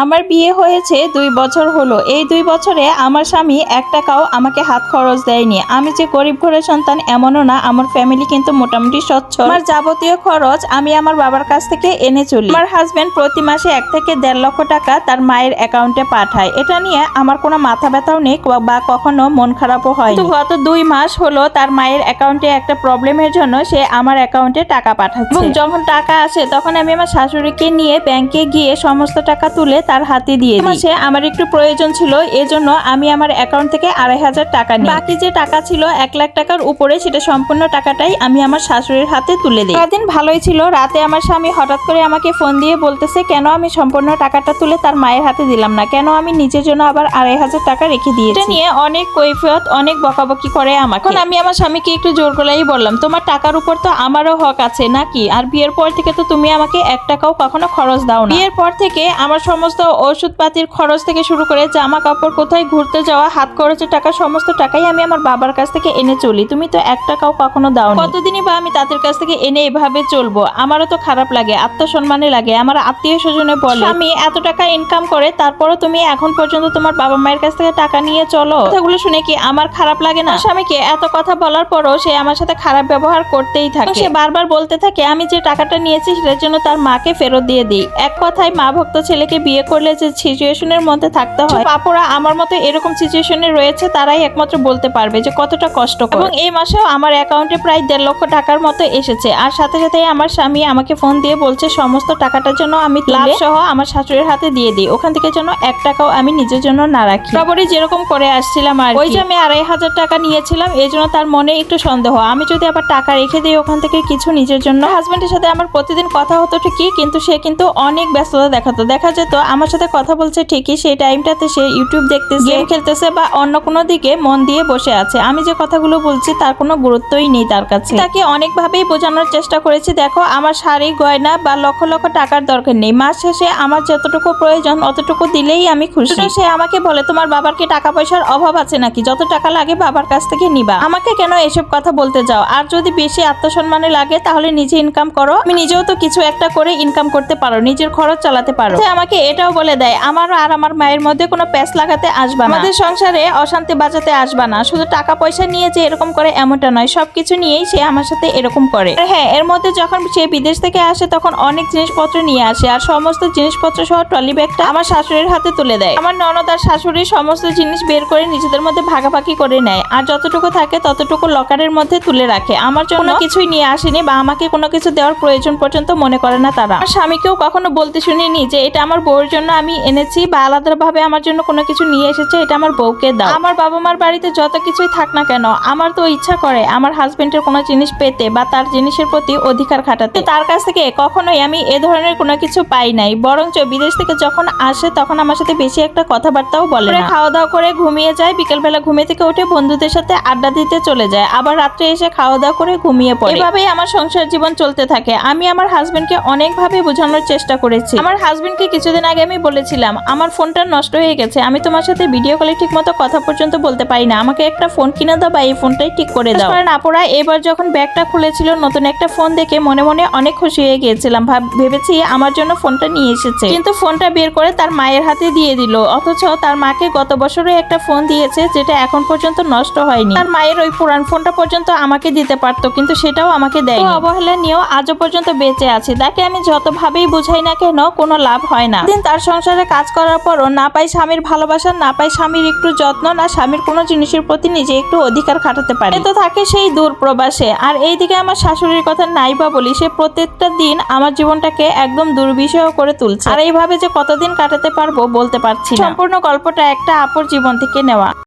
আমার বিয়ে হয়েছে দুই বছর হলো। এই দুই বছরে আমার স্বামী এক টাকাও আমাকে হাত খরচ দেয়নি। আমি যে গরিব ঘরের সন্তান এমনও না, আমার ফ্যামিলি কিন্তু মোটামুটি স্বচ্ছ। আমার যাবতীয় খরচ আমি আমার বাবার কাছ থেকে এনে চলি। আমার হাজব্যান্ড প্রতি মাসে এক থেকে দেড় লক্ষ টাকা তার মায়ের অ্যাকাউন্টে পাঠায়। এটা নিয়ে আমার কোনো মাথা ব্যথাও নেই বা কখনো মন খারাপও হয় গত দুই মাস হলো তার মায়ের অ্যাকাউন্টে একটা প্রবলেমের জন্য সে আমার অ্যাকাউন্টে টাকা পাঠাচ্ছে। এবং যখন টাকা আসে, তখন আমি আমার শাশুড়িকে নিয়ে ব্যাংকে গিয়ে সমস্ত টাকা তুলে তার হাতে দিয়ে মাসে আমার একটু প্রয়োজন ছিল এজন্য আমি আমার অ্যাকাউন্ট থেকে আড়াই হাজার টাকা নিই। বাকি যে টাকা ছিল এক লাখ টাকার উপরে সেটা সম্পূর্ণ টাকাটাই আমি আমার শাশুড়ির হাতে তুলে দিই। সারাদিন ভালোই ছিল। রাতে আমার স্বামী হঠাৎ করে আমাকে ফোন দিয়ে বলতেছে কেন আমি সম্পূর্ণ টাকাটা তুলে তার মায়ের হাতে দিলাম না? কেন আমি নিজের জন্য আবার আড়াই হাজার টাকা রেখে দিয়েছি? এটা নিয়ে অনেক কৈফিয়ত অনেক বকাবকি করে আমাকে। এখন আমি আমার স্বামীকে একটু জোর গলাই বললাম তোমার টাকার উপর তো আমারও হক আছে নাকি? আর বিয়ের পর থেকে তো তুমি আমাকে এক টাকাও কখনো খরচ দাও না। বিয়ের পর থেকে আমার সমস্ত ওষুধপাতির খরচ থেকে শুরু করে জামা কাপড় কোথায় ঘুরতে যাওয়া, হাত খরচের টাকা, সমস্ত টাকাই আমি আমার বাবার কাছ থেকে এনে চলি। তুমি তো এক টাকাও কখনো দাও কতদিনই বা আমি তাদের কাছ থেকে এনে এভাবে চলবো? আমারও তো খারাপ লাগে আত্মসম্মানে লাগে। আমার আত্মীয় স্বজনে বলে আমি এত টাকা ইনকাম করে, তারপরও তুমি এখন পর্যন্ত তোমার বাবা মায়ের কাছ থেকে টাকা নিয়ে চলো। কথাগুলো শুনে কি আমার খারাপ লাগে না? স্বামীকে এত কথা বলার পরও সে আমার সাথে খারাপ ব্যবহার করতেই থাকে। সে বারবার বলতে থাকে, আমি যে টাকাটা নিয়েছি, সেটার জন্য তার মাকে ফেরত দিয়ে দিই। এক কথায় মা ভক্ত ছেলেকে বিয়ে করলে যে সিচুয়েশনের মধ্যে থাকতে হয় পাপড়া আমার মতো এরকম সিচুয়েশনে রয়েছে তারাই একমাত্র বলতে পারবে যে কতটা কষ্ট এবং এই মাসেও আমার অ্যাকাউন্টে প্রায় দেড় লক্ষ টাকার মতো এসেছে। আর সাথে সাথে আমার স্বামী আমাকে ফোন দিয়ে বলছে সমস্ত টাকাটার জন্য আমি লাভ সহ আমার শাশুড়ির হাতে দিয়ে দিই। ওখান থেকে যেন এক টাকাও আমি নিজের জন্য না রাখি। বরাবরই যেরকম করে আসছিলাম আর ওই যে আমি আড়াই হাজার টাকা নিয়েছিলাম এই জন্য তার মনে একটু সন্দেহ। আমি যদি আবার টাকা রেখে দিই ওখান থেকে কিছু নিজের জন্য হাজব্যান্ডের সাথে আমার প্রতিদিন কথা হতো ঠিকই কিন্তু সে কিন্তু অনেক ব্যস্ততা দেখাতো। দেখা যেত আমার সাথে কথা বলছে ঠিকই সেই টাইমটাতে সে ইউটিউব দেখতেছে গেম খেলতেছে বা অন্য কোনো দিকে মন দিয়ে বসে আছে। আমি যে কথাগুলো বলছি তার কোনো গুরুত্বই নেই তার কাছে। তাকে অনেকভাবেই বোঝানোর চেষ্টা করেছি দেখো আমার শাড়ি গয়না বা লক্ষ লক্ষ টাকার দরকার নেই। মাস শেষে আমার যতটুকু প্রয়োজন অতটুকু দিলেই আমি খুশি। সে আমাকে বলে তোমার বাবার কি টাকা পয়সার অভাব আছে নাকি? যত টাকা লাগে বাবার কাছ থেকে নিবা। আমাকে কেন এসব কথা বলতে যাও? আর যদি বেশি আত্মসম্মানে লাগে তাহলে নিজে ইনকাম করো। আমি নিজেও তো কিছু একটা করে ইনকাম করতে পারো নিজের খরচ চালাতে পারো। আমাকে আমাকে এটাও বলে দেয় আমার আর আমার মায়ের মধ্যে কোনো প্যাস লাগাতে আসবা আমাদের সংসারে অশান্তি বাজাতে আসবা না, শুধু টাকা পয়সা নিয়ে যে এরকম করে এমনটা নয়, সবকিছু নিয়েই সে আমার সাথে এরকম করে। হ্যাঁ এর মধ্যে যখন সে বিদেশ থেকে আসে তখন অনেক জিনিসপত্র নিয়ে আসে, আর সমস্ত জিনিসপত্র সহ ট্রলি ব্যাগটা আমার শাশুড়ির হাতে তুলে দেয়। আমার ননদ আর শাশুড়ি সমস্ত জিনিস বের করে নিজেদের মধ্যে ভাগাভাগি করে নেয়, আর যতটুকু থাকে ততটুকু লকারের মধ্যে তুলে রাখে। আমার জন্য কিছুই নিয়ে আসেনি বা আমাকে কোনো কিছু দেওয়ার প্রয়োজন পর্যন্ত মনে করে না তারা। আমার স্বামীকেও কখনো বলতে শুনিনি যে এটা আমার বউর জন্য আমি এনেছি বা আলাদাভাবে আমার জন্য কোনো কিছু নিয়ে এসেছে এটা আমার বউকে দাও। আমার বাবা মার বাড়িতে যত কিছুই থাক না কেন আমার তো ইচ্ছা করে আমার হাজবেন্ডের কোনো জিনিস পেতে বা তার জিনিসের প্রতি অধিকার খাটাতে। তার কাছ থেকে কখনোই আমি এ ধরনের কোনো কিছু পাই নাই। বরঞ্চ বিদেশ থেকে যখন আসে তখন আমার সাথে বেশি একটা কথাবার্তাও বলে না। খাওয়া দাওয়া করে ঘুমিয়ে যায় বিকেলবেলা ঘুমিয়ে থেকে উঠে বন্ধুদের সাথে আড্ডা দিতে চলে যায়। আবার রাত্রে এসে খাওয়া দাওয়া করে ঘুমিয়ে পড়ে। এভাবেই আমার সংসার জীবন চলতে থাকে। আমি আমার হাজবেন্ডকে অনেকভাবে বোঝানোর চেষ্টা করেছি। আমার হাজবেন্ডকে কিছুদিন আগে আমি বলেছিলাম আমার ফোনটা নষ্ট হয়ে গেছে আমি তোমার সাথে ভিডিও কলে ঠিক মতো কথা পর্যন্ত বলতে পারি না। আমাকে একটা ফোন কিনে দাও বা এই ফোনটাই ঠিক করে দাও। কারণ আপুরা এবার যখন ব্যাগটা খুলেছিল নতুন একটা ফোন দেখে মনে মনে অনেক খুশি হয়ে গিয়েছিলাম। ভাব- ভেবেছি আমার জন্য ফোনটা নিয়ে এসেছে। কিন্তু ফোনটা বের করে তার মায়ের হাতে দিয়ে দিল। অথচ তার মাকে গত বছরে একটা ফোন দিয়েছে যেটা এখন পর্যন্ত নষ্ট হয়নি। তার মায়ের ওই পুরান ফোনটা পর্যন্ত আমাকে দিতে পারতো কিন্তু সেটাও আমাকে দেয় অবহেলা নিয়েও আজও পর্যন্ত বেঁচে আছে। তাকে আমি যতভাবেই বুঝাই না কেন কোনো লাভ হয় না। তার সংসারে কাজ করার পরও না পাই স্বামীর ভালোবাসা, না পাই স্বামীর একটু যত্ন, না স্বামীর কোনো জিনিসের প্রতি নিজে একটু অধিকার খাটাতে পারে। তো থাকে সেই দূর প্রবাসে। আর এইদিকে আমার শাশুড়ির কথা নাই বা বলি, সে প্রত্যেকটা দিন আমার জীবনটাকে একদম দুর্বিষহ করে তুলছে। আর এইভাবে যে কতদিন কাটাতে পারব বলতে পারছি সম্পূর্ণ গল্পটা একটা আপর জীবন থেকে নেওয়া।